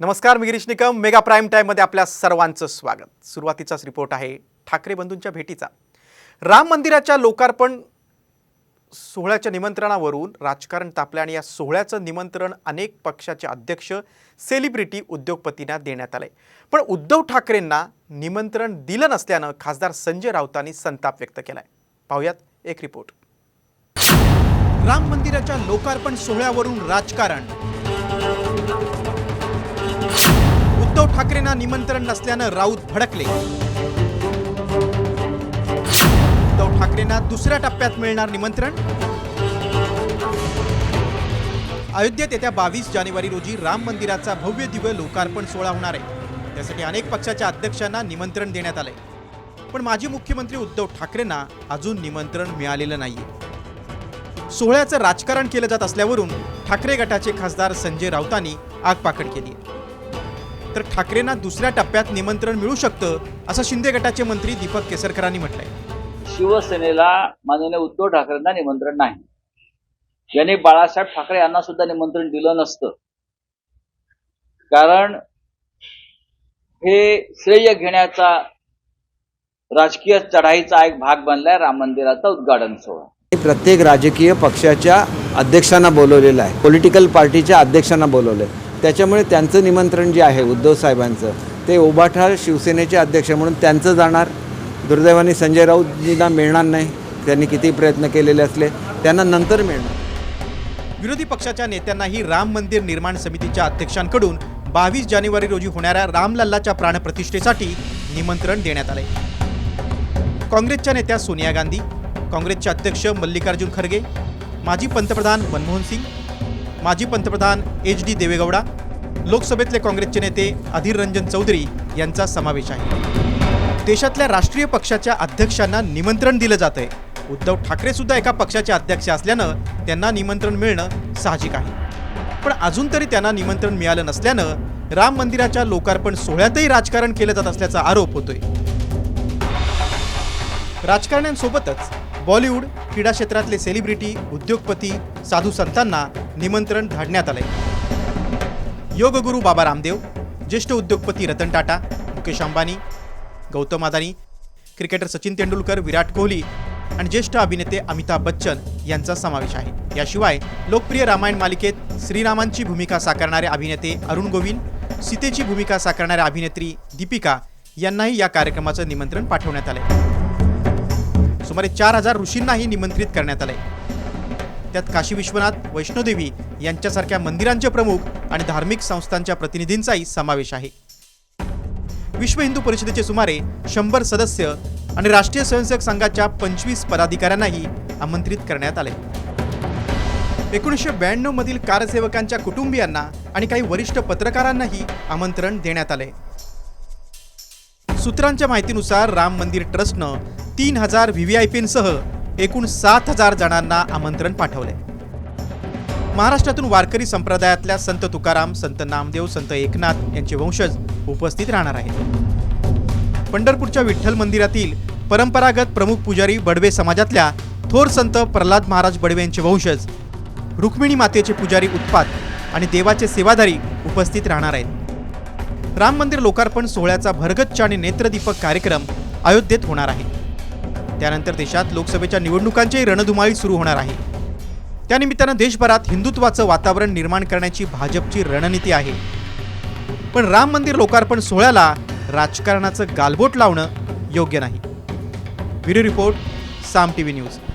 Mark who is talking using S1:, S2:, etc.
S1: नमस्कार मी Girish Nikam. Mega prime टाईममध्ये आपल्या सर्वांचं स्वागत. सुरुवातीचाच रिपोर्ट आहे ठाकरे बंधूंच्या भेटीचा. राम मंदिराच्या लोकार्पण सोहळ्याच्या निमंत्रणावरून राजकारण तापलं आणि या सोहळ्याचं निमंत्रण अनेक पक्षाचे अध्यक्ष सेलिब्रिटी उद्योगपतींना देण्यात आलंय. पण उद्धव ठाकरेंना निमंत्रण दिलं नसल्यानं खासदार संजय राऊतांनी संताप व्यक्त केलाय. पाहुयात एक रिपोर्ट. राम मंदिराच्या लोकार्पण सोहळ्यावरून राजकारण. उद्धव ठाकरेंना निमंत्रण नसल्यानं राऊत भडकले. उद्धव ठाकरेंना दुसऱ्या टप्प्यात मिळणार निमंत्रण. अयोध्येत येत्या बावीस जानेवारी रोजी राम मंदिराचा भव्य दिव्य लोकार्पण सोहळा होणार आहे. त्यासाठी अनेक पक्षाच्या अध्यक्षांना निमंत्रण देण्यात आलंय. पण माजी मुख्यमंत्री उद्धव ठाकरेंना अजून निमंत्रण मिळालेलं नाहीये. सोहळ्याचं राजकारण केलं जात असल्यावरून ठाकरे गटाचे खासदार संजय राऊतांनी आगपाखड केली आहे तर ठाकरेंना दुसऱ्या टप्प्यात निमंत्रण मिळू शकतं असं शिंदे गटाचे मंत्री दीपक केसरकरांनी म्हटलंय.
S2: शिवसेनेला माननीय उद्धव ठाकरेंना निमंत्रण नाही. यांनी बाळासाहेब ठाकरे यांना सुद्धा निमंत्रण दिलं नसतं. कारण हे श्रेय घेण्याचा राजकीय चढाईचा एक भाग बनलाय राम मंदिराचा उद्घाटन सोहळा.
S3: प्रत्येक राजकीय पक्षाच्या अध्यक्षांना बोलवलेलं आहे. पॉलिटिकल पार्टीच्या अध्यक्षांना बोलवलं आहे त्याच्यामुळे त्यांचं निमंत्रण जे आहे उद्धव साहेबांचं ते उभाठार शिवसेनेचे अध्यक्ष म्हणून त्यांचं जाणार. दुर्दैवाने संजय राऊतजींना मिळणार नाही. त्यांनी किती प्रयत्न केलेले असले त्यांना नंतर मिळणार.
S1: विरोधी पक्षाच्या नेत्यांनाही राम मंदिर निर्माण समितीच्या अध्यक्षांकडून बावीस जानेवारी रोजी होणाऱ्या रामलल्लाच्या प्राणप्रतिष्ठेसाठी निमंत्रण देण्यात आले काँग्रेसच्या नेत्या सोनिया गांधी काँग्रेसचे अध्यक्ष मल्लिकार्जुन खरगे माजी पंतप्रधान मनमोहन सिंग माजी पंतप्रधान एच डी देवेगौडा लोकसभेतले काँग्रेसचे नेते अधीर रंजन चौधरी यांचा समावेश आहे. देशातल्या राष्ट्रीय पक्षाच्या अध्यक्षांना निमंत्रण दिलं जात आहे उद्धव ठाकरे सुद्धा एका पक्षाचे अध्यक्ष असल्यानं त्यांना निमंत्रण मिळणं साहजिक आहे. पण अजून तरी त्यांना निमंत्रण मिळालं नसल्यानं राम मंदिराच्या लोकार्पण सोहळ्यातही राजकारण केलं जात असल्याचा आरोप होतोय. राजकारण्यांसोबतच बॉलिवूड क्रीडा क्षेत्रातले सेलिब्रिटी उद्योगपती साधू संतांना निमंत्रण धाडण्यात आलंय. योगगुरू बाबा रामदेव ज्येष्ठ उद्योगपती रतन टाटा मुकेश अंबानी गौतम अदानी क्रिकेटर सचिन तेंडुलकर विराट कोहली आणि ज्येष्ठ अभिनेते अमिताभ बच्चन यांचा समावेश आहे. याशिवाय लोकप्रिय रामायण मालिकेत श्रीरामांची भूमिका साकारणारे अभिनेते अरुण गोविंद सीतेची भूमिका साकारणाऱ्या अभिनेत्री दीपिका यांनाही या कार्यक्रमाचं निमंत्रण पाठवण्यात आलंय. सुमारे चार हजार ऋषींनाही निमंत्रित करण्यात आलंय. त्यात काशी विश्वनाथ वैष्णोदेवी यांच्यासारख्या मंदिरांचे प्रमुख आणि धार्मिक संस्थांच्या प्रतिनिधींचाही समावेश आहे. विश्व हिंदू परिषदेचे सुमारे शंभर सदस्य आणि राष्ट्रीय स्वयंसेवक संघाच्या पंचवीस पदाधिकाऱ्यांनाही आमंत्रित करण्यात आले. एकोणीसशे ब्याण्णव मधील कारसेवकांच्या कुटुंबियांना आणि काही वरिष्ठ पत्रकारांनाही आमंत्रण देण्यात आले. सूत्रांच्या माहितीनुसार राम मंदिर ट्रस्टनं तीन हजार व्ही व्ही आय पींसह एकूण सात हजार जणांना आमंत्रण पाठवले. महाराष्ट्रातून वारकरी संप्रदायातल्या संत तुकाराम संत नामदेव संत एकनाथ यांचे वंशज उपस्थित राहणार आहेत. पंढरपूरच्या विठ्ठल मंदिरातील परंपरागत प्रमुख पुजारी बडवे समाजातल्या थोर संत प्रल्हाद महाराज बडवे यांचे वंशज रुक्मिणी मातेचे पुजारी उत्पात आणि देवाचे सेवाधारी उपस्थित राहणार आहेत. राम मंदिर लोकार्पण सोहळ्याचा भरगच्च आणि नेत्रदीपक कार्यक्रम अयोध्येत होणार आहे. त्यानंतर देशात लोकसभेच्या निवडणुकांचेही रणधुमाळी सुरू होणार आहे. त्यानिमित्तानं देशभरात हिंदुत्वाचं वातावरण निर्माण करण्याची भाजपची रणनीती आहे. पण राम मंदिर लोकार्पण सोहळ्याला राजकारणाचं गालबोट लावणं योग्य नाही. Video report Saam T V news.